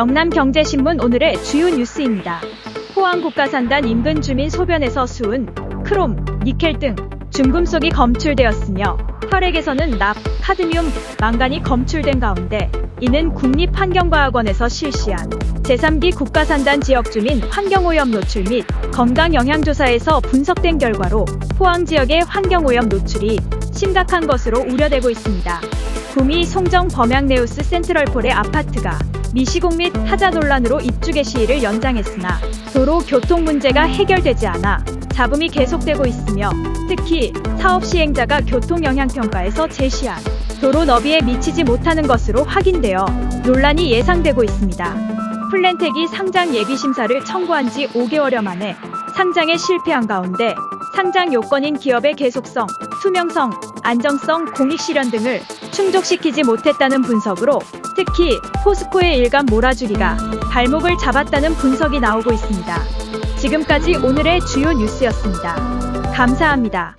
영남경제신문 오늘의 주요 뉴스입니다. 포항국가산단 인근 주민 소변에서 수은, 크롬, 니켈 등 중금속이 검출되었으며 혈액에서는 납, 카드뮴, 망간이 검출된 가운데 이는 국립환경과학원에서 실시한 제3기 국가산단 지역 주민 환경오염 노출 및 건강 영향조사에서 분석된 결과로 포항 지역의 환경오염 노출이 심각한 것으로 우려되고 있습니다. 구미 송정 범양네우스 센트럴폴의 아파트가 미시공 및 타자 논란으로 입주개 시일을 연장했으나 도로 교통 문제가 해결되지 않아 잡음이 계속되고 있으며 특히 사업 시행자가 교통 영향 평가에서 제시한 도로 너비에 미치지 못하는 것으로 확인되어 논란이 예상되고 있습니다. 플랜텍이 상장 예비 심사를 청구한 지 5개월여 만에 상장에 실패한 가운데 상장 요건인 기업의 계속성, 투명성, 안정성, 공익 실현 등을 충족시키지 못했다는 분석으로 특히 포스코의 일감 몰아주기가 발목을 잡았다는 분석이 나오고 있습니다. 지금까지 오늘의 주요 뉴스였습니다. 감사합니다.